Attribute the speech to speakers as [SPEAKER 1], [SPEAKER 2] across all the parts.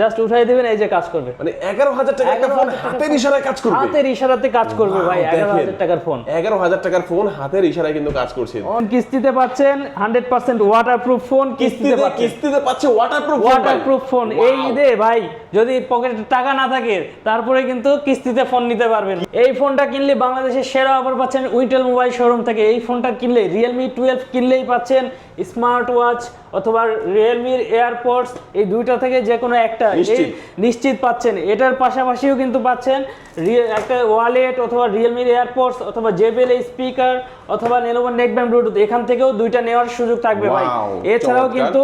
[SPEAKER 1] Just উঠাই দিবেন এই যে কাজ করবে।
[SPEAKER 2] মানে এগারো হাজার টাকা একটা ফোন হাতের ইশারায় কাজ করবে।
[SPEAKER 1] হাতের ইশারাতে কাজ করবে ভাই এগারো। হাজার টাকার ফোন
[SPEAKER 2] এগারো হাজার টাকার ফোন হাতের ইশারায় কিন্তু কাজ করছে।
[SPEAKER 1] ফোন কিস্তিতে পাচ্ছেন hundred percent waterproof phone কিস্তিতে
[SPEAKER 2] কিস্তিতে
[SPEAKER 1] পাচ্ছেন।
[SPEAKER 2] কিস্তিতে পাচ্ছে ওয়াটারপ্রুফ
[SPEAKER 1] ওয়াটারপ্রুফ ফোন এই ঈদে ভাই যদি পকেটে টাকা না থাকে তারপরে কিন্তু কিস্তিতে ফোন নিতে পারবেন। এই ফোনটা কিনলে বাংলাদেশের সেরা অফার পাচ্ছেন উইটেল মোবাইল শোরুম থেকে। এই ফোনটা কিনলে রিয়েলমি টুয়েলভ কিনলেই পাচ্ছেন স্মার্ট ওয়াচ অথবা রিয়েলমির এয়ারপডস এই দুইটা থেকে যে কোনো একটা
[SPEAKER 2] নিশ্চিত।
[SPEAKER 1] পাচ্ছেন। এটার পাশাপাশিও কিন্তু পাচ্ছেন একটা ওয়ালেট অথবা রিয়েলমির এয়ারপডস অথবা জেবেল স্পিকার অথবা নেনোভার নেকব্যান্ড ব্লুটুথ এখান থেকেও দুইটা নেওয়ার সুযোগ থাকবে ভাই। এছাড়াও কিন্তু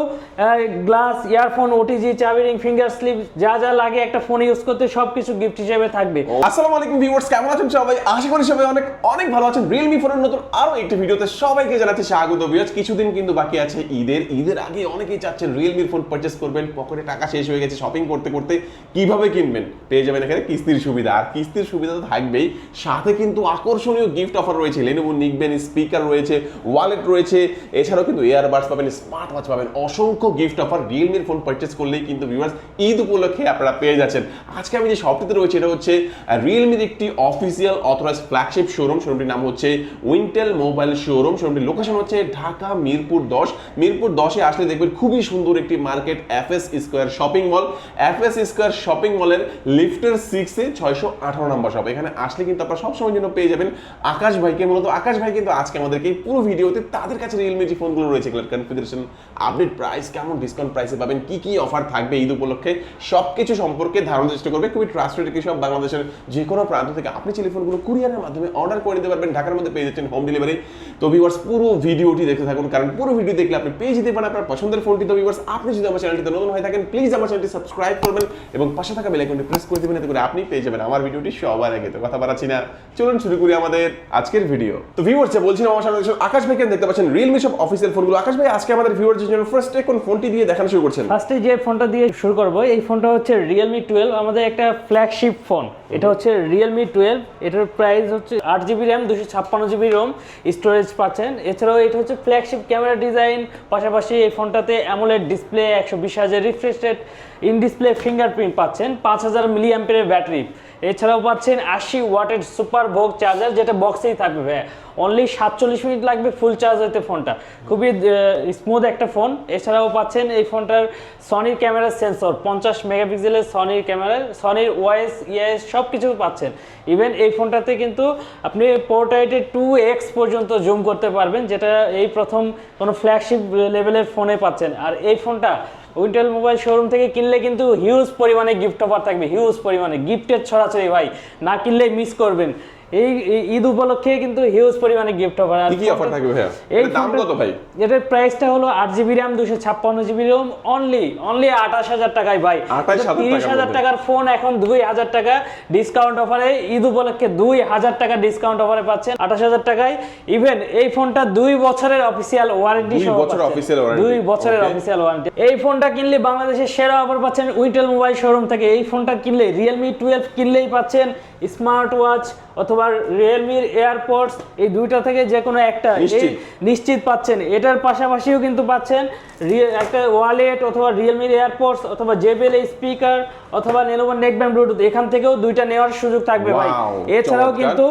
[SPEAKER 1] গ্লাস ইয়ারফোন ওটিজি চাবি রিং ফিঙ্গার স্লিপ যা যা লাগে একটা ফোন ইউজ করতে সবকিছু গিফট হিসেবে থাকবে।
[SPEAKER 2] আসসালামু আলাইকুম ভিউয়ার্স কেমন আছেন সবাই? আশা করি সবাই অনেক অনেক ভালো আছেন। রিয়েলমি ফোনের নতুন আরও একটি ভিডিওতে সবাইকে জানাচ্ছি স্বাগত। ভিউয়ার্স কিছুদিন কিন্তু বাকি আছে ঈদের। ঈদের আগে অনেকেই চাচ্ছেন রিয়েলমি ফোন পারচেস করবেন, পকেটে টাকা শেষ হয়ে গেছে শপিং করতে করতে কীভাবে কিনবেন? পেয়ে যাবেন এখানে কিস্তির সুবিধা। আর কিস্তির সুবিধা তো থাকবেই। সাথে কিন্তু আকর্ষণীয় গিফট অফার রয়েছে। লেনোভো নিকবেন স্পিকার রয়েছে ওয়ালেট রয়েছে। এছাড়াও কিন্তু এয়ারবাডস পাবেন স্মার্ট ওয়াচ পাবেন। অসংখ্য গিফট অফার রিয়েলমির ফোন পারচেস করলেই কিন্তু ভিউয়ার্স ঈদ উপলক্ষে আপনারা পেয়ে যাচ্ছেন। আজকে আমি যে শপটিতে রয়েছে, এটা হচ্ছে রিয়েলমির একটি অফিসিয়াল অথরাইজ ফ্ল্যাগশিপ শোরুম শোরুমটির নাম হচ্ছে উইন্টেল মোবাইল শোরুম শোরুমটির লোকেশন হচ্ছে ঢাকা, মিরপুর দশ, মিরপুর দশে আসলে দেখবেন খুবই সুন্দর একটি market F S square shopping mall F S square shopping মলের লিফটের সিক্সে ছয়শো আঠারো নম্বর শপ এখানে আসলে কিন্তু আপনারা সবসময় জন্য পেয়ে যাবেন আকাশ ভাইকে মূলত। আকাশ ভাই কিন্তু আজকে আমাদেরকে পুরো ভিডিওতে তাদের কাছে রিয়েলমি যে ফোনগুলো রয়েছে, এগুলোর কনফিগারেশন আপডেট প্রাইস কেমন ডিসকাউন্ট প্রাইসে পাবেন, কি কি অফার থাকবে ঈদ উপলক্ষে, সবকিছু সম্পর্কে ধারণা চেষ্টা করবে। খুবই ট্রাস্টেড একটি সব বাংলাদেশের যে কোনো প্রান্ত থেকে। আপনি টেলিফোনগুলো কুরিয়ারের মাধ্যমে অর্ডার করে নিতে পারবেন, ঢাকার মধ্যে পেয়ে যাচ্ছেন হোম ডেলিভারি তো ভিউয়ার্স পুরো ভিডিওটি দেখতে থাকুন, কারণ পুরো ভিডিও দেখলে আপনি পেয়ে যেতে পারেন আপনার পছন্দের ফোনটি তো ভিউয়ার্স আপনি যদি আমার চ্যানেলটিতে নতুন হয়ে থাকেন প্লিজ আমার চ্যানেলটি সাবস্ক্রাইব করবেন এবং পাশে থাকা বেল আইকনটি প্রেস করে দিবেন এতে করে আপনি পেয়ে যাবেন আমার ভিডিওটি সবার আগে। তো কথা বাড়াচ্ছি না। চলুন শুরু করি আমাদের আজকের ভিডিও তো ভিউয়ার্স বলছিলাম আমার সামনে আকাশ ভাইকে দেখতে পাচ্ছেন রিয়েলমি সব অফিসিয়াল ফোনগুলো আকাশ ভাই আজকে আমাদের ভিউয়ার্সের জন্য ফার্স্টে কোন ফোনটি দিয়ে দেখানো শুরু করছেন?
[SPEAKER 1] ফার্স্টে যে ফোনটা দিয়ে শুরু করব এই ফোনটা হচ্ছে রিয়েলমি টুয়েলভ আমাদের একটা ফ্ল্যাগশিপ ফোন এটা হচ্ছে রিয়েলমি টুয়েলভ এটার প্রাইস হচ্ছে আট জিবি র্যাম দুশো ছাপ্পান্ন জিবি রোম স্টোরেজ পাচ্ছেন। এছাড়াও এটা হচ্ছে ফ্ল্যাগশিপ ক্যামেরা ডিজাইন, পাশাপাশি এই ফোনটাতে অ্যামোলেড ডিসপ্লে একশো বিশ হাজার refresh rate in display fingerprint পাচ্ছেন, পাঁচ হাজার মিলিয়াম্পের ব্যাটারি এছাড়াও পাচ্ছেন আশি ওয়াটের সুপার ভোগ চার্জার, যেটা বক্সেই থাকবে ভাইয়া। অনলি সাতচল্লিশ মিনিট লাগবে ফুল চার্জ হতে ফোনটা। খুবই স্মুথ একটা ফোন এছাড়াও পাচ্ছেন এই ফোনটার সনির ক্যামেরার সেন্সর পঞ্চাশ মেগাপিক্সেলের সনির ক্যামেরার সনির ওয়াইস ইএস সব কিছু পাচ্ছেন। ইভেন এই ফোনটাতে কিন্তু আপনি পোর্ট্রাইটে টু এক্স পর্যন্ত জুম করতে পারবেন, যেটা এই প্রথম কোনো ফ্ল্যাগশিপ লেভেলের ফোনে পাচ্ছেন। আর এই ফোনটা উইন্টেল মোবাইল শোরুম থেকে কিনলে কিন্তু হিউজ পরিমাণে গিফট অফার থাকবে। হিউজ পরিমাণে। গিফটের ছড়াছড়ি ভাই। না কিনলে মিস করবেন। এই ঈদ উপলক্ষে কিন্তু হিউজ পরিমাণে গিফট অফার
[SPEAKER 2] কি কি অফার থাকবে ভাইয়া?
[SPEAKER 1] এই
[SPEAKER 2] দাম কত ভাই?
[SPEAKER 1] এটার প্রাইসটা হলো আট জিবি র্যাম দুশো ছাপ্পান্ন জিবি রোম অনলি অনলি আঠাশ হাজার টাকায় ভাই।
[SPEAKER 2] 28,000 টাকার
[SPEAKER 1] ফোন এখন দুই হাজার টাকা ডিসকাউন্ট অফারে ঈদ উপলক্ষে দুই হাজার টাকা ডিসকাউন্ট অফারে পাচ্ছেন আঠাশ হাজার টাকায়। ইভেন এই ফোনটা দুই বছরের অফিসিয়াল ওয়ারেন্টি
[SPEAKER 2] দুই বছরের official warranty,
[SPEAKER 1] দুই বছরের
[SPEAKER 2] okay.
[SPEAKER 1] অফিসিয়াল ওয়ারেন্টি এই ফোনটা কিনলে বাংলাদেশের সেরা অফার পাচ্ছেন উইটেল মোবাইল শোরুম থেকে। এই ফোনটা কিনলে রিয়েলমি টুয়েলভ কিনলেই পাচ্ছেন। স্মার্ট ওয়াচ অথবা রিয়েলমির এয়ারপডস এই দুইটা থেকে যে কোনো একটা
[SPEAKER 2] নিশ্চিত।
[SPEAKER 1] পাচ্ছেন এটার পাশাপাশিও কিন্তু পাচ্ছেন একটা ওয়ালেট অথবা রিয়েলমির এয়ারপডস অথবা জেবেল স্পিকার অথবা নেনোভার নেকব্যান্ড ব্লুটুথ এখান থেকেও দুইটা নেওয়ার সুযোগ থাকবে ভাই এছাড়াও। কিন্তু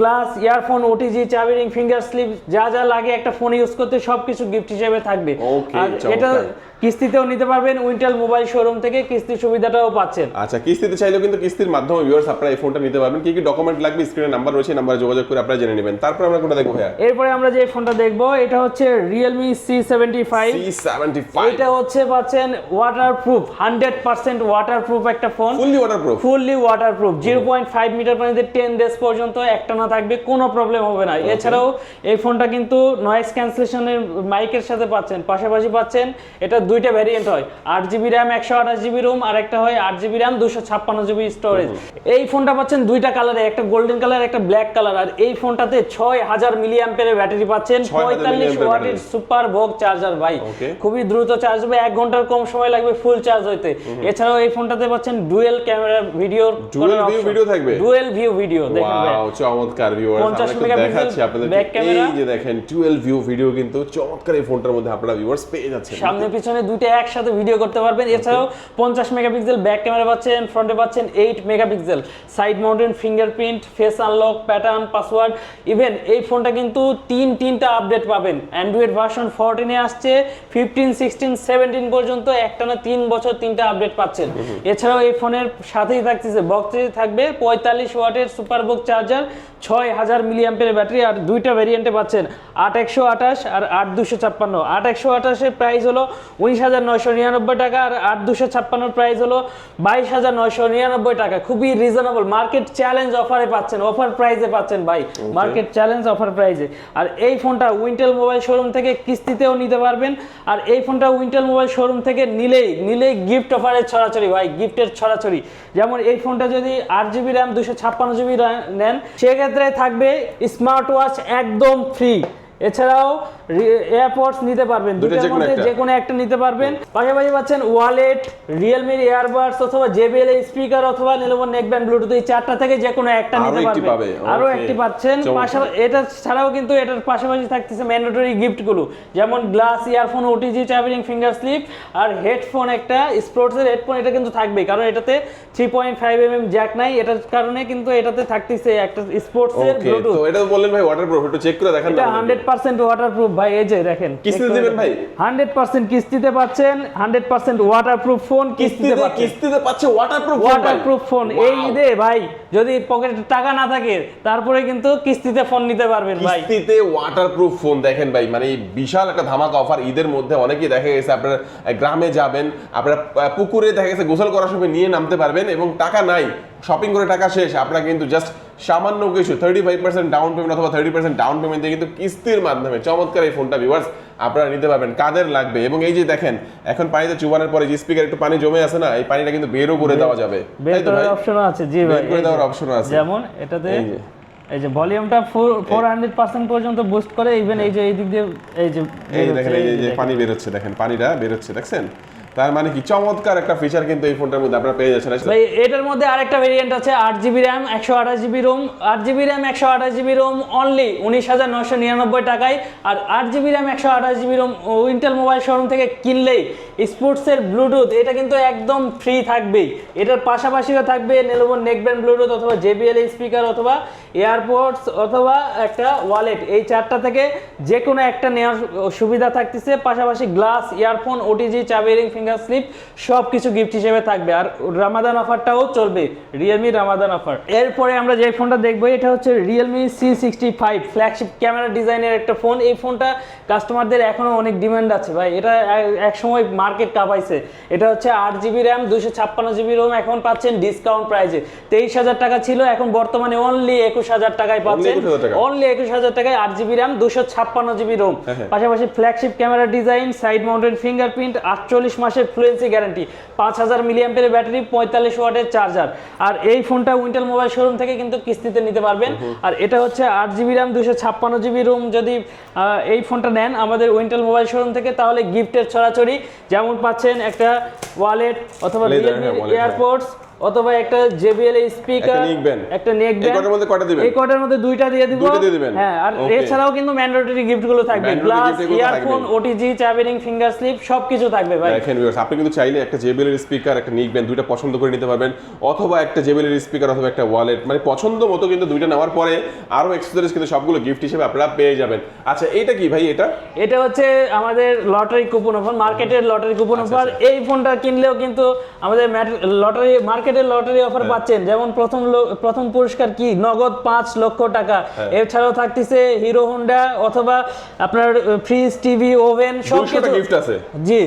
[SPEAKER 1] গ্লাস ইয়ারফোন ওটিজি চাবি রিং ফিঙ্গার স্লিপ যা যা লাগে একটা ফোন ইউজ করতে সবকিছু গিফট হিসেবে থাকবে আর এটা। কিস্তিতেও নিতে পারবেন উইন্টেল মোবাইল শোরুম থেকে কিস্তির সুবিধাটাও পাচ্ছেন।
[SPEAKER 2] আচ্ছা কিস্তিতে চাইলেও কিন্তু কিস্তির মাধ্যমে ভিউয়ার্স আপনারা এই ফোনটা নিতে পারবেন। কি কি ডকুমেন্ট লাগবে? স্ক্রিনে নাম্বার রয়েছে নাম্বারে যোগাযোগ করে আপনারা জেনে নেবেন। তারপর আমরা কোনটা দেখব ভাইয়া?
[SPEAKER 1] এরপরে আমরা যে ফোনটা দেখব এটা হচ্ছে সি সেভেন্টি ফাইভ এটা হচ্ছে পাচ্ছেন waterproof hundred percent water একটা phone
[SPEAKER 2] fully waterproof
[SPEAKER 1] fully waterproof zero point five metre পানিতে টেন ডেজ পর্যন্ত একটা না থাকবে কোনো প্রবলেম হবে না। এছাড়াও এই ফোনটা কিন্তু নয়েজ ক্যান্সেলেশনের মাইকের সাথে পাচ্ছেন পাশাপাশি পাচ্ছেন এটা দুইটা ভ্যারিয়েন্ট হয়। আট জিবি র্যাম একশো আঠাশ জিবি রুম আর একটা হয় আট জিবি র্যাম দুশো ছাপ্পান্ন জিবি স্টোরেজ এই ফোনটা পাচ্ছেন দুইটা কালারে একটা গোল্ডেন কালার একটা ব্ল্যাক কালার আর এই ফোনটাতে ছয় হাজার মিলি অ্যাম্পের ব্যাটারি পাচ্ছেন পঁয়তাল্লিশ ওয়াটের সুপার ভোগ চার্জার ভাই। খুবই দ্রুত চার্জ হবে এক ঘণ্টার কম সময় লাগবে ফুল চার্জ হইতে। এছাড়াও এই ফোনটাতে পাচ্ছেন ডুয়েল ক্যামেরা ভিডিও
[SPEAKER 2] video থাকবে?
[SPEAKER 1] ডুয়েল ভিউ ভিডিও দেখেন
[SPEAKER 2] ওয়াও চমৎকার ভিউয়ার্স
[SPEAKER 1] 50
[SPEAKER 2] আমরা একটু
[SPEAKER 1] megapixel
[SPEAKER 2] দেখাচ্ছি আপনাদের
[SPEAKER 1] back camera।
[SPEAKER 2] এই যে দেখেন 12 ভিউ ভিডিও কিন্তু চমৎকার এই ফোনটার মধ্যে আপনারা ভিউয়ার্স পেয়ে যাচ্ছেন।
[SPEAKER 1] সামনে পিছনে পিছনে দুইটা একসাথে ভিডিও করতে পারবেন। এছাড়াও পঞ্চাশ মেগাপিক্সেল ব্যাক ক্যামেরা পাচ্ছেন ফ্রন্টে পাচ্ছেন eight megapixel. Side mounted fingerprint face unlock pattern password even এই ফোনটা কিন্তু তিন তিনটা আপডেট পাবেন। অ্যান্ড্রয়েড ভার্সন ফোরটিনে আসছে ফিফটিন সিক্সটিন সেভেন্টিন পর্যন্ত একটানা তিন বছর তিনটা আপডেট পাচ্ছেন। এছাড়াও এই ফোনের সাথেই থাকতেছে বক্সে থাকবে পঁয়তাল্লিশ ওয়াটের সুপার বুক চার্জার ছয় হাজার মিলিয়াম্পের ব্যাটারি আর দুইটা ভ্যারিয়েন্টে পাচ্ছেন আট একশো আঠাশ আর আট দুশো ছাপ্পান্ন। আট একশো আঠাশের প্রাইস হলো উনিশ হাজার নয়শো নিরানব্বই টাকা আর আট দুশো ছাপ্পান্নর প্রাইস হলো বাইশ হাজার নয়শো নিরানব্বই টাকা। খুবই রিজনেবল মার্কেট চ্যালেঞ্জ অফারে পাচ্ছেন অফার প্রাইসে পাচ্ছেন ভাই। মার্কেট চ্যালেঞ্জ অফার প্রাইসে আর এই ফোনটা উইন্টেল মোবাইল শোরুম থেকে কিস্তিতেও নিতে পারবেন। আর এই ফোনটা উইন্টেল মোবাইল শোরুম থেকে নিলেই নিলেই গিফট অফারের ছড়াছড়ি ভাই গিফটের ছড়াছড়ি। যেমন এই ফোনটা যদি আট জিবি র্যাম দুশো ছাপ্পান্ন জিবি নেন সেক্ষেত্রে থাকবে স্মার্ট ওয়াচ একদম ফ্রি এছাড়াও এয়ারপডস নিতে পারবেন দুটোর মধ্যে। যে কোনো একটা নিতে পারবেন। পাশাপাশি পাচ্ছেন ওয়ালেট রিয়েলমির এয়ারবাডস অথবা জেবিএল স্পিকার অথবা নিলবন নেকব্যান্ড ব্লুটুথ এই চারটা থেকে যে কোনো একটা নিতে পারবেন।
[SPEAKER 2] আরও
[SPEAKER 1] একটি পাচ্ছেন। পাশাপাশি এটা ছাড়াও কিন্তু এটার পাশাপাশি থাকতেছে ম্যান্ডেটরি গিফটগুলো যেমন glass earphone OTG charging finger slip আর হেডফোন একটা। স্পোর্টসের হেডফোন এটা কিন্তু থাকবেই কারণ এটাতে three point five M M jack নাই। এটার কারণে কিন্তু এটাতে থাকতেছে একটা স্পোর্টসের
[SPEAKER 2] ওকে
[SPEAKER 1] ব্লুটুথ
[SPEAKER 2] তো এটা বললেন ভাই ওয়াটার প্রুফ একটু চেক করে দেখান
[SPEAKER 1] এটা হান্ড্রেড পার্সেন্ট ওয়াটারপ্রুফ ভাই এই যে দেখেন
[SPEAKER 2] কিস্তিতে দিবেন ভাই?
[SPEAKER 1] হান্ড্রেড পার্সেন্ট কিস্তিতে পাচ্ছেন হান্ড্রেড পার্সেন্ট ওয়াটারপ্রুফ ফোন কিস্তিতে
[SPEAKER 2] কিস্তিতে
[SPEAKER 1] পাচ্ছেন।
[SPEAKER 2] কিস্তিতে পাচ্ছে ওয়াটার প্রুফ
[SPEAKER 1] ওয়াটারপ্রুফ ফোন এই ঈদে ভাই যদি পকেটে টাকা না থাকে তারপরে কিন্তু কিস্তিতে ফোন নিতে পারবেন ভাই।
[SPEAKER 2] কিস্তিতে ওয়াটারপ্রুফ ফোন দেখেন ভাই মানে বিশাল একটা ধামাকা অফার ঈদের মধ্যে অনেকেই দেখা গেছে আপনার গ্রামে যাবেন আপনার পুকুরে দেখা গেছে গোসল করার সময় নিয়ে নামতে পারবেন এবং টাকা নাই শপিং করে টাকা শেষ আপনারা কিন্তু জাস্ট সামান্য কিছু thirty five percent down payment অথবা থার্টি পার্সেন্ট ডাউন পেমেন্ট দিয়ে কিন্তু কিস্তির মাধ্যমে চমৎকার এই ফোনটা ভিউয়ার্স আপনারা নিতে পারবেন কাদের লাগবে এবং এই যে দেখেন এখন পানিতে চুবানোর পরে যে স্পিকার একটু পানি জমে আছে না এই পানিটা কিন্তু বেরও করে দেওয়া যাবে
[SPEAKER 1] বের করার অপশনও আছে জি
[SPEAKER 2] বের
[SPEAKER 1] ভাই
[SPEAKER 2] করে। দেওয়ার অপশনও আছে
[SPEAKER 1] যেমন এটাতে
[SPEAKER 2] এই যে।
[SPEAKER 1] ভলিউমটা ফোর হান্ড্রেড পার্সেন্ট পর্যন্ত বুস্ট করে ইভেন এই যে এই দিক দিয়ে এই যে
[SPEAKER 2] এই দেখেন এই যে-
[SPEAKER 1] দেখেন।
[SPEAKER 2] পানি বেরোচ্ছে দেখেন পানিটা বেরোচ্ছে দেখছেন তার মানে কি? চমৎকার একটা ফিচার কিন্তু এই ফোনটার মধ্যে আপনারা পেয়ে যাচ্ছেন,
[SPEAKER 1] ভাই, এটার মধ্যে আরেকটা ভেরিয়েন্ট আছে, আট জিবি র্যাম একশো আঠাশ জিবি রোম আট জিবি র্যাম একশো আঠাশ জিবি রোম অনলি উনিশ হাজার নশো নিরানব্বই টাকায়। আর আট জিবি র্যাম একশো আঠাশ GB ROM Intel mobile showroom থেকে কিনলেই স্পোর্টসের ব্লুটুথ, এটা কিন্তু একদম ফ্রি থাকবেই। এটার পাশাপাশিও থাকবে নেলোভন নেকব্যান্ড ব্লুটুথ অথবা জেবিএল স্পিকার অথবা এয়ারপোর্টস অথবা একটা ওয়ালেট এই চারটা থেকে যে কোনো একটা নেওয়ার সুবিধা থাকতেছে। পাশাপাশি গ্লাস ইয়ারফোন ওটিজি চাবিরিং ফিঙ্গার স্লিপ সব কিছু গিফট হিসেবে থাকবে। আর রামাদান অফারটাও চলবে রিয়েলমি রামাদান অফার এরপরে আমরা যে ফোনটা দেখব, এটা হচ্ছে Realme C sixty five flagship camera ডিজাইনের একটা ফোন এই ফোনটা কাস্টমারদের এখনও অনেক ডিমান্ড আছে। ভাই, এটা এক- এক সময় মার্কেট কাঁপাইছে এটা হচ্ছে আট জিবি র্যাম দুশো ছাপ্পান্ন জিবি রোম। এখন পাচ্ছেন ডিসকাউন্ট প্রাইসে তেইশ হাজার টাকা ছিল এখন বর্তমানে অনলি একুশ হাজার টাকায় পাচ্ছেন। অনলি একুশ হাজার টাকায় আট জিবি র্যাম দুশো ছাপ্পান্ন জিবি রোম।
[SPEAKER 2] হ্যাঁ, হ্যাঁ।
[SPEAKER 1] পাশাপাশি flagship camera design side mounted fingerprint আটচল্লিশ মাসের ফ্লুয়েন্সি গ্যারান্টি পাঁচ হাজার মিলিয়াম্পের ব্যাটারি পঁয়তাল্লিশ ওয়াটের চার্জার আর এই ফোনটা উইন্টেল মোবাইল শোরুম থেকে কিন্তু কিস্তিতে নিতে পারবেন। আর এটা হচ্ছে আট জিবি র্যাম দুশো ছাপ্পান্ন জিবি রোম। যদি এই ফোনটা নেন আমাদের উইন্টেল মোবাইল শোরুম থেকে তাহলে গিফটের ছড়াছড়ি। যেমন পাচ্ছেন একটা ওয়ালেট অথবা রিয়েলমি
[SPEAKER 2] হ্যাঁ।
[SPEAKER 1] এয়ারপোর্টস অথবা একটা জেবিএল স্পিকার একটা নেক
[SPEAKER 2] এই কটার মধ্যে কটা দিবেন?
[SPEAKER 1] এই কটার মধ্যে দুইটা দিয়ে দিব।
[SPEAKER 2] দুইটা দিয়ে দিবেন।
[SPEAKER 1] হ্যাঁ আর. এছাড়াও কিন্তু ম্যান্ডেটরি গিফটগুলো থাকবে। গ্লাস ইয়ারফোন ওটিজি চাবিরিং ফিঙ্গার স্লিপ সবকিছু থাকবে ভাই।
[SPEAKER 2] দেখেন viewers, আপনি কিন্তু চাইলে একটা জেবেল এর স্পিকার একটা নিক ব্যান্ড দুইটা পছন্দ করে নিতে পারবেন অথবা একটা জেবেল এর স্পিকার অথবা একটা ওয়ালেট মানে পছন্দ মতো কিন্তু দুইটা নেওয়ার পরে আরও এক্সেসরিজ কিন্তু সবগুলো গিফট হিসেবে আপনারা পেয়ে যাবেন। আচ্ছা এটা কি ভাই এটা?
[SPEAKER 1] এটা হচ্ছে আমাদের লটারি কুপন অফার মার্কেটের লটারি কুপন অফার এই ফোনটা কিনলেও কিন্তু আমাদের লটারি মার্কেটের লটারি
[SPEAKER 2] হ্যাঁ।
[SPEAKER 1] অফার পাচ্ছেন। যেমন প্রথম প্রথম পুরস্কার কি? নগদ পাঁচ লক্ষ টাকা।
[SPEAKER 2] হ্যাঁ।
[SPEAKER 1] এছাড়াও থাকতেছে হিরো হোন্ডা অথবা আপনার ফ্রিজ টিভি ওভেন সব কিছু
[SPEAKER 2] গিফট আছে।
[SPEAKER 1] জি।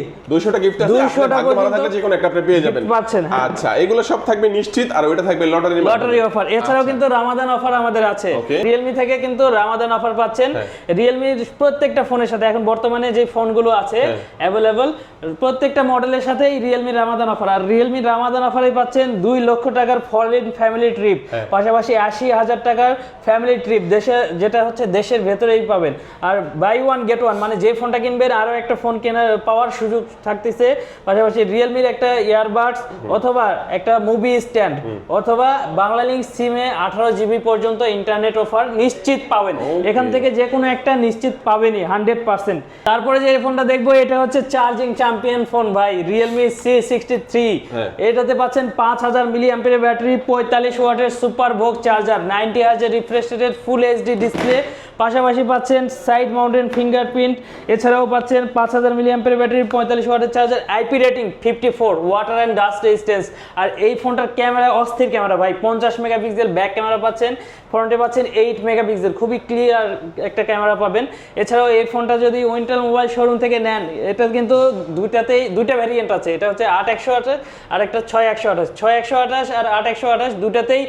[SPEAKER 2] গিফট আছে।
[SPEAKER 1] 200
[SPEAKER 2] আপনার
[SPEAKER 1] টা পর্যন্ত
[SPEAKER 2] যে কোনো একটা আপনি পেয়ে যাবেন।
[SPEAKER 1] পাচ্ছেন, হ্যাঁ।
[SPEAKER 2] আচ্ছা এগুলো সব থাকবে নিশ্চিত আর ওইটা থাকবে লটারি
[SPEAKER 1] লটারি অফার। এছাড়াও কিন্তু রামাদান অফার আমাদের আছে।
[SPEAKER 2] আচ্ছা।
[SPEAKER 1] রিয়েলমি থেকে কিন্তু রামাদান অফার পাচ্ছেন।
[SPEAKER 2] হ্যাঁ।
[SPEAKER 1] রিয়েলমির প্রত্যেকটা ফোনের সাথে এখন বর্তমানে যে ফোনগুলো আছে
[SPEAKER 2] হ্যাঁ।
[SPEAKER 1] অ্যাভেলেবল প্রত্যেকটা মডেলের সাথেই রিয়েলমি রামাদান অফার। আর রিয়েলমি রামাদান অফারে পাচ্ছেন পাচ্ছেন দুই লক্ষ টাকার ফরেন ফ্যামিলি ট্রিপ। পাশাপাশি আশি হাজার টাকার ফ্যামিলি ট্রিপ দেশে যেটা হচ্ছে দেশের ভেতরেই পাবেন। আর বাই ওয়ান গেট ওয়ান মানে যে ফোনটা কিনবেন আরও একটা ফোন কেনার পাওয়ার সুযোগ থাকতেছে। পাশাপাশি রিয়েলমির একটা ইয়ারবাডস অথবা একটা মুভি স্ট্যান্ড অথবা বাংলা লিঙ্ক সিমে আঠারো জিবি পর্যন্ত ইন্টারনেট অফার নিশ্চিত পাবেন। এখান থেকে যে কোনো একটা নিশ্চিত পাবেনই হান্ড্রেড পার্সেন্ট তারপরে যে ফোনটা দেখব এটা হচ্ছে চার্জিং চ্যাম্পিয়ন ফোন ভাই রিয়েলমি সি সিক্সটি থ্রি। এটাতে পাচ্ছেন পাঁচ হাজার মিলি অ্যাম্পিয়ার ব্যাটারি, পঁয়তাল্লিশ ওয়াটের সুপার ভোগ চার্জার, নাইনটি হাজার রিফ্রেশ রেটের ফুল এইচডি ডিসপ্লে পাশাপাশি পাচ্ছেন সাইড মাউন্টেন ফিঙ্গারপ্রিন্ট এছাড়াও পাচ্ছেন পাঁচ হাজার মিলি অ্যাম্পিয়ার ব্যাটারি, পঁয়তাল্লিশ ওয়াটের charger IP rating fifty four water and dust resistance আর এই ফোনটার ক্যামেরা অস্থির ক্যামেরা ভাই, পঞ্চাশ মেগাপিক্সেল ব্যাক ক্যামেরা পাচ্ছেন ফ্রন্টে পাচ্ছেন এইট মেগাপিক্সেল, খুবই ক্লিয়ার একটা ক্যামেরা পাবেন। এছাড়াও এই ফোনটা যদি উইন্টার মোবাইল শোরুম থেকে নেন, এটা কিন্তু দুইটাতেই, দুইটা ভ্যারিয়েন্ট আছে, এটা হচ্ছে আট একশো আঠাশ আর একটা ছয় একশো আঠাশ ছয় একশো আঠাশ আর আট একশো আঠাশ, দুটাতেই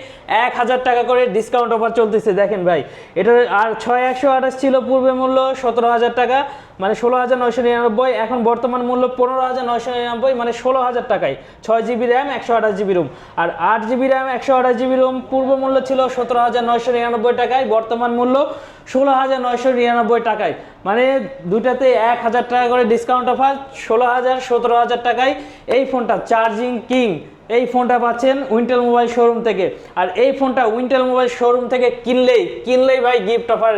[SPEAKER 1] এক হাজার টাকা করে ডিসকাউন্ট অফার চলতেছে। দেখেন ভাই, এটা আর ছয় একশো আঠাশ ছিল পূর্বে মূল্য সতেরো হাজার টাকা মানে ষোলো হাজার নয়শো নিরানব্বই, এখন বর্তমান মূল্য পনেরো হাজার নয়শো নিরানব্বই মানে ষোলো হাজার টাকায়। ছয় জিবি র্যাম একশো আঠাশ জিবি রুম আর আট জিবি র্যাম একশো আঠাশ জিবি রুম পূর্ব মূল্য ছিল সতেরো হাজার নয়শো নিরানব্বই টাকায়, বর্তমান মূল্য ষোলো হাজার নয়শো নিরানব্বই টাকায়। মানে দুটাতে এক হাজার টাকা করে ডিসকাউন্ট অফার ষোলো হাজার সতেরো হাজার টাকায় এই ফোনটা, চার্জিং কিং। এই ফোনটা পাচ্ছেন উইন্টেল মোবাইল শোরুম থেকে। আর এই ফোনটা উইন্টেল মোবাইল শোরুম থেকে কিনলেই কিনলেই ভাই গিফট অফার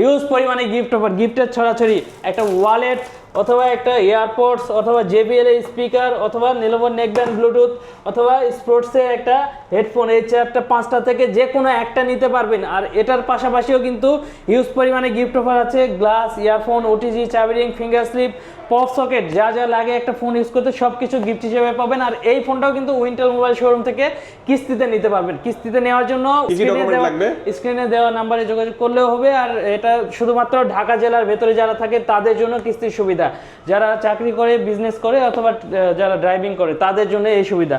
[SPEAKER 1] হিউজ পরিমাণে গিফট অফার গিফটের ছড়াছড়ি, একটা ওয়ালেট অথবা একটা এয়ারপোর্টস অথবা জেবিএল এর স্পিকার অথবা নীলবন নেকব্যান্ড ব্লুটুথ অথবা স্পোর্টসের একটা হেডফোন এই চারটা পাঁচটা থেকে যে কোনো একটা নিতে পারবেন। আর এটার পাশাপাশিও কিন্তু হিউজ পরিমাণে গিফট অফার আছে গ্লাস ইয়ারফোন ওটিজি চাবিরিং ফিঙ্গার স্লিপ পপ সকেট যা যা লাগে একটা ফোন ইউজ করতে সব কিছু গিফট হিসেবে পাবেন। আর এই ফোনটাও কিন্তু উইন্টেল মোবাইল শোরুম থেকে কিস্তিতে নিতে পারবেন। কিস্তিতে নেওয়ার জন্য? স্ক্রিনে দেওয়া নাম্বারে যোগাযোগ করলেও হবে। আর এটা শুধুমাত্র ঢাকা জেলার ভেতরে যারা থাকে তাদের জন্য কিস্তির সুবিধা। যারা চাকরি করে বিজনেস করে অথবা যারা ড্রাইভিং করে, তাদের জন্য এই সুবিধা।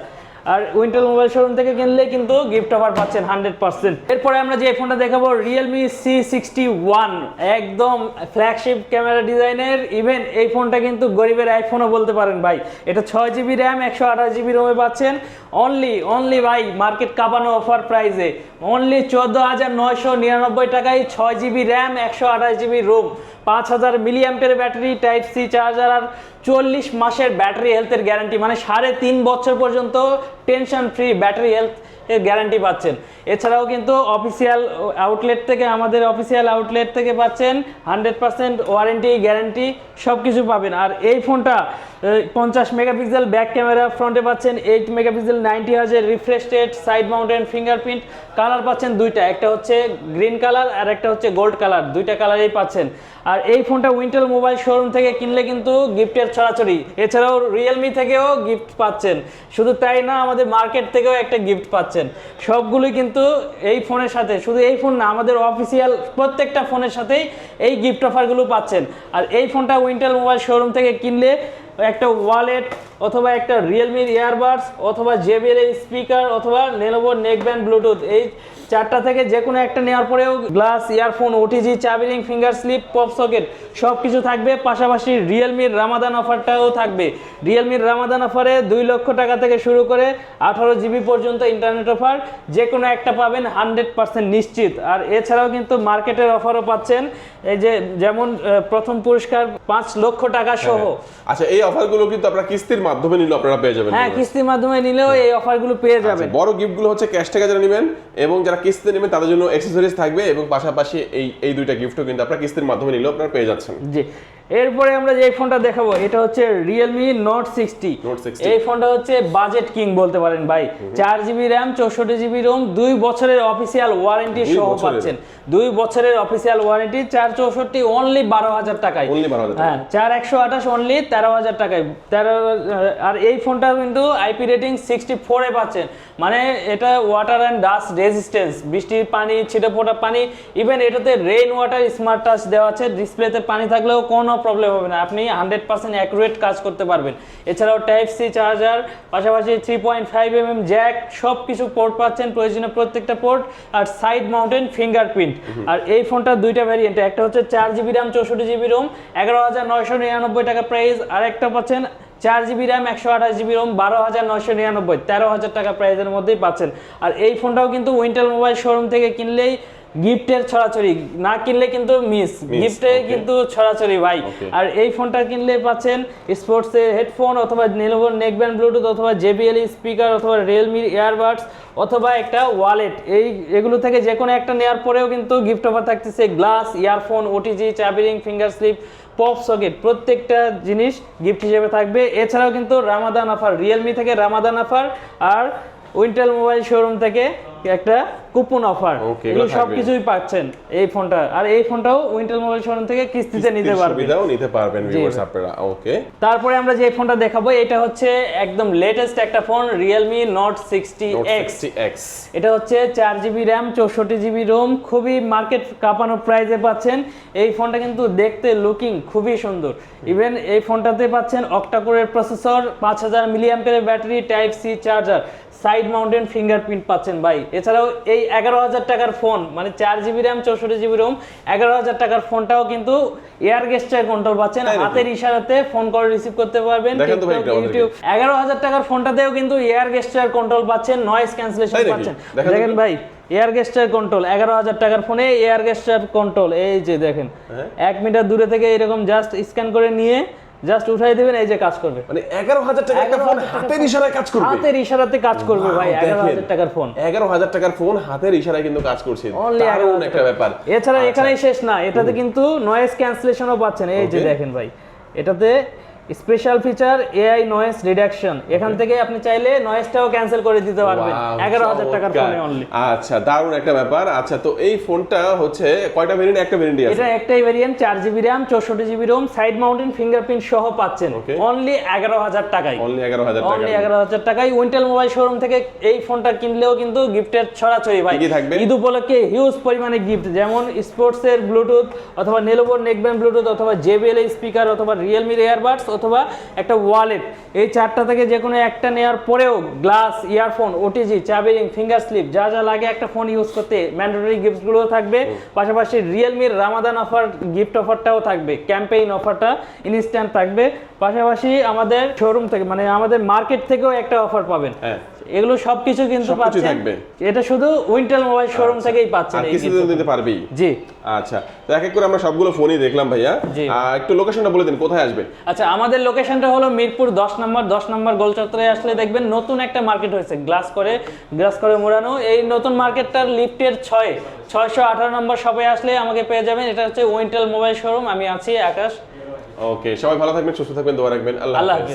[SPEAKER 1] আর উইন্টেল মোবাইল শোরুম থেকে কিনলে কিন্তু গিফট অফার পাচ্ছেন হান্ড্রেড পার্সেন্ট এরপরে আমরা যে ফোনটা দেখাবো রিয়েলমি সি সিক্সটি ওয়ান একদম ফ্ল্যাগশিপ ক্যামেরা ডিজাইনের ইভেন এই ফোনটা কিন্তু গরিবের আইফোনও বলতে পারেন ভাই। এটা ছয় জিবি র্যাম একশো আঠাশ জিবি রোমে পাচ্ছেন। অনলি অনলি ভাই মার্কেট কাঁপানো অফার প্রাইজে অনলি চোদ্দ হাজার নয়শো নিরানব্বই টাকায় ছয় জিবি র্যাম একশো আঠাশ জিবি রোম পাঁচ হাজার মিলিয়াম্পের ব্যাটারি টাইপ সি চার্জার আর চল্লিশ মাসের ব্যাটারি হেলথের গ্যারান্টি মানে সাড়ে তিন বছর পর্যন্ত টেনশন ফ্রি ব্যাটারি হেলথ এর গ্যারান্টি পাচ্ছেন। এছাড়াও কিন্তু অফিসিয়াল আউটলেট থেকে, আমাদের অফিসিয়াল আউটলেট থেকে পাচ্ছেন হান্ড্রেড পার্সেন্ট ওয়ারেন্টি গ্যারান্টি সব কিছু পাবেন। আর এই ফোনটা পঞ্চাশ মেগাপিক্সেল ব্যাক ক্যামেরা ফ্রন্টে পাচ্ছেন এইট মেগাপিক্সেল নাইনটি হাজার refresh side mountain fingerprint colour পাচ্ছেন দুইটা, একটা হচ্ছে গ্রিন কালার আর একটা হচ্ছে গোল্ড কালার দুইটা কালারেই পাচ্ছেন। আর এই ফোনটা উইন্টেল মোবাইল শোরুম থেকে কিনলে কিন্তু গিফটের ছড়াছড়ি। এছাড়াও রিয়েলমি থেকেও গিফট পাচ্ছেন। শুধু তাই না, আমাদের মার্কেট থেকেও একটা গিফট পাচ্ছেন। সবগুলোই কিন্তু এই ফোনের সাথে, শুধু এই ফোন না, আমাদের অফিসিয়াল প্রত্যেকটা ফোনের সাথেই এই গিফট অফারগুলো পাচ্ছেন। আর এই ফোনটা উইন্টেল মোবাইল শোরুম থেকে কিনলে একটা ওয়ালেট অথবা একটা রিয়েলমির ইয়ারবাডস অথবা জেবিএল স্পিকার অথবা নেনোভো নেকব্যান্ড ব্লুটুথ এই চারটা থেকে যে কোনো একটা নেওয়ার পরেও গ্লাস ইয়ারফোন ওটিজি চাবিরিং ফিঙ্গার স্লিপ পপ সকেট সব কিছু থাকবে। পাশাপাশি রিয়েলমির রামাদান অফারটাও থাকবে। রিয়েলমির রামাদান অফারে দুই লক্ষ টাকা থেকে শুরু করে আঠারো জিবি পর্যন্ত ইন্টারনেট অফার যে কোনো একটা পাবেন হান্ড্রেড পার্সেন্ট নিশ্চিত। আর এছাড়াও কিন্তু মার্কেটের অফারও পাচ্ছেন। এই যে যেমন প্রথম পুরস্কার পাঁচ লক্ষ টাকা সহ।
[SPEAKER 2] আচ্ছা এই অফারগুলো কিন্তু আপনারা কিস্তির মাধ্যমে নিলে আপনারা পেয়ে যাবেন
[SPEAKER 1] হ্যাঁ কিস্তির মাধ্যমে নিলেও এই অফারগুলো পেয়ে যাবেন।
[SPEAKER 2] আচ্ছা, বড় গিফটগুলো হচ্ছে ক্যাশ টাকা যারা নেবেন এবং যারা কিস্তিতে নেবেন তাদের জন্য অ্যাক্সেসরিজ থাকবে এবং পাশাপাশি এই এই দুইটা গিফটও কিন্তু আপনারা কিস্তির মাধ্যমে নিলেও আপনারা পেয়ে যাচ্ছেন।
[SPEAKER 1] জি। এরপরে আমরা যে ফোনটা দেখাবো এটা হচ্ছে রিয়েলমি নোট সিক্সটি
[SPEAKER 2] Note 60
[SPEAKER 1] এই ফোনটা হচ্ছে বাজেট কিং বলতে পারেন ভাই। চার জিবি র্যাম চৌষট্টি জিবি রোম দুই বছরের অফিসিয়াল ওয়ারেন্টি সহ পাচ্ছেন। দুই বছরের অফিসিয়াল ওয়ারেন্টি চার চৌষট্টি অনলি বারো হাজার টাকায়।
[SPEAKER 2] Only 12,000
[SPEAKER 1] হ্যাঁ চার একশো আঠাশ অনলি তেরো হাজার টাকায়। তেরো আর এই ফোনটা কিন্তু আইপি রেটিং সিক্সটি ফোরে পাচ্ছেন। মানে এটা ওয়াটার অ্যান্ড ডাস্ট রেজিস্ট্যান্স বৃষ্টির পানি ছিটে ফোটা পানি ইভেন এটাতে রেইন ওয়াটার স্মার্ট টাচ দেওয়া আছে ডিসপ্লেতে পানি থাকলেও কোনো প্রবলেম হবে না। আপনি হান্ড্রেড পার্সেন্ট অ্যাকুরেট কাজ করতে পারবেন। এছাড়াও টাইপ সি চার্জার পাশাপাশি three point five M M jack সব কিছু পোর্ট পাচ্ছেন প্রয়োজনীয় প্রত্যেকটা পোর্ট আর সাইড মাউন্টেন ফিঙ্গারপ্রিন্ট আর এই ফোনটা দুইটা ভ্যারিয়েন্ট একটা হচ্ছে চার জিবি র্যাম চৌষট্টি জিবি রোম এগারো হাজার নয়শো নিরানব্বই টাকা প্রাইস আর একটা পাচ্ছেন চার জিবি র্যাম একশো আঠাশ জিবি রোম বারো হাজার নয়শো নিরানব্বই তেরো হাজার টাকা প্রাইসের মধ্যেই পাচ্ছেন। আর এই ফোনটাও কিন্তু উইন্টার মোবাইল শোরুম থেকে কিনলেই গিফটের ছড়াছড়ি না কিনলে কিন্তু মিস গিফটে কিন্তু ছড়াছড়ি ভাই। আর এই ফোনটা কিনলে পাচ্ছেন স্পোর্টসের হেডফোন অথবা নেলোভোর নেকব্যান্ড ব্লুটুথ অথবা জেবিএল স্পিকার অথবা রিয়েলমির ইয়ারবাডস অথবা একটা ওয়ালেট এই এগুলো থেকে যে কোনো একটা নেওয়ার পরেও কিন্তু গিফট অফার থাকতেছে। গ্লাস ইয়ারফোন ওটিজি চাবিরিং ফিঙ্গার স্লিপ পপ সকেট প্রত্যেকটা জিনিস গিফট হিসেবে থাকবে। এছাড়াও কিন্তু রামাদান অফার রিয়েলমি থেকে রামাদান অফার আর উইন্টেল মোবাইল শোরুম থেকে একটা কুপন অফার এগুলো
[SPEAKER 2] এগুলো
[SPEAKER 1] সব কিছুই পাচ্ছেন এই ফোনটা। আর এই ফোনটাও উইন্টেল মোবাইল শোরুম থেকে কিস্তিতে নিতে পারবেন।
[SPEAKER 2] সুবিধাও নিতে পারবেন ভিউয়ার্স আপনারা। ওকে
[SPEAKER 1] তারপরে আমরা যে ফোনটা দেখাবো এটা হচ্ছে একদম লেটেস্ট একটা ফোন নোট এক্স
[SPEAKER 2] 60X
[SPEAKER 1] এটা হচ্ছে চার জিবি র্যাম চৌষট্টি জিবি রোম খুবই মার্কেট কাঁপানো প্রাইসে পাচ্ছেন। এই ফোনটা কিন্তু দেখতে লুকিং খুবই সুন্দর। ইভেন এই ফোনটাতে পাচ্ছেন অক্টাকোরের প্রসেসর পাঁচ হাজার মিলিয়াম্পের battery type C charger side mountain fingerprint পাচ্ছেন ভাই। এছাড়াও এই এগারো হাজার টাকার ফোন মানে চার জিবি র্যাম চৌষট্টি জিবি রোম এগারো হাজার টাকার ফোনটাও কিন্তু এয়ার গেস্টার কন্ট্রোল পাচ্ছেন হাতের ইশারাতে ফোন কল রিসিভ করতে পারবেন। ইউটিউব এগারো হাজার টাকার ফোনটাতেও কিন্তু এয়ার গেস্টার কন্ট্রোল পাচ্ছেন নয়েজ ক্যান্সেলেশন পাচ্ছেন
[SPEAKER 2] দেখেন।
[SPEAKER 1] ভাই এয়ার গেস্টার কন্ট্রোল এগারো হাজার টাকার ফোনে এয়ার গেস্টার কন্ট্রোল এই যে দেখেন
[SPEAKER 2] হ্যাঁ।
[SPEAKER 1] এক মিটার দূরে থেকে এরকম জাস্ট স্ক্যান করে নিয়ে জাস্ট উঠাই দিবেন এই যে কাজ করবে।
[SPEAKER 2] মানে এগারো হাজার টাকা একটা ফোন হাতের ইশারায় কাজ করবে।
[SPEAKER 1] হাতের ইশারাতে কাজ করবে ভাই এগারো। হাজার টাকার ফোন
[SPEAKER 2] এগারো হাজার টাকার ফোন হাতের ইশারায় কিন্তু কাজ করছে।
[SPEAKER 1] অনলি
[SPEAKER 2] দারুণ একটা ব্যাপার।
[SPEAKER 1] এছাড়া
[SPEAKER 2] আচ্ছা।
[SPEAKER 1] এখানেই শেষ না এটাতে কিন্তু নয়েজ ক্যান্সেলেশনও পাচ্ছেন। এই যে দেখেন ভাই এটাতে special feature AI noise reduction এখান থেকে আপনি চাইলে নয়েজটাও ক্যান্সেল করে দিতে পারবেন। এগারো হাজার টাকার ফোনে অনলি
[SPEAKER 2] আচ্ছা দারুণ একটা ব্যাপার। আচ্ছা তো এই ফোনটা হচ্ছে কয়টা ভেরিয়েন্ট একটা ভেরিয়েন্টই আছে।
[SPEAKER 1] এটা একটাই ভেরিয়েন্ট চার জিবি র্যাম চৌষট্টি GB ROM side mountain fingerprint সহ পাচ্ছেন। অনলি এগারো হাজার টাকায়।
[SPEAKER 2] অনলি এগারো হাজার টাকা
[SPEAKER 1] অনলি এগারো হাজার টাকায়। উইন্টেল মোবাইল শোরুম থেকে এই ফোনটা কিনলেও কিন্তু গিফটের ছড়াছড়ি ভাই।
[SPEAKER 2] কি থাকবে?
[SPEAKER 1] ঈদ উপলক্ষে হিউজ পরিমাণে গিফট যেমন স্পোর্টসের ব্লুটুথ অথবা নেলোভোর নেকব্যান্ড ব্লুটুথ অথবা জেবিএল স্পিকার অথবা রিয়েলমির এয়ারবাডস অথবা একটা ওয়ালেট এই চারটা থেকে যে কোনো একটা নেওয়ার পরেও গ্লাস ইয়ারফোন ওটিজি চাবিরিং ফিঙ্গার স্লিপ যা যা লাগে একটা ফোন ইউজ করতে ম্যান্ডেটরি গিফটগুলো থাকবে। পাশাপাশি রিয়েলমির রামাদান অফার গিফট অফারটাও থাকবে ক্যাম্পেইন অফারটা ইনস্ট্যান্ট থাকবে। পাশাপাশি আমাদের শোরুম থেকে মানে আমাদের মার্কেট থেকেও একটা অফার পাবেন।
[SPEAKER 2] হ্যাঁ।
[SPEAKER 1] এগুলো সবকিছু কিন্তু পাচ্ছেন। এটা শুধু উইন্টেল মোবাইল শোরুম থেকেই পাচ্ছেন
[SPEAKER 2] পারবেই।
[SPEAKER 1] জি।
[SPEAKER 2] আচ্ছা তো এক এক করে আমরা সবগুলো ফোনই দেখলাম ভাইয়া। একটু লোকেশনটা বলে দিন কোথায় আসবে?
[SPEAKER 1] আচ্ছা আমাদের লোকেশনটা হলো মিরপুর দশ নম্বর দশ নম্বর গোল চত্বরে আসলে দেখবেন নতুন একটা মার্কেট হয়েছে গ্লাস করে গ্লাস করে মোড়ানো। এই নতুন মার্কেটটার লিফটের ছয় ছয়শো আঠারো নম্বর শপে আসলে আমাকে পেয়ে যাবেন। এটা হচ্ছে উইন্টেল মোবাইল শোরুম আমি আছি আকাশ।
[SPEAKER 2] ওকে সবাই ভালো থাকবেন সুস্থ থাকবেন দোয়া রাখবেন। আল্লাহ
[SPEAKER 1] আল্লাহ হাফিজ।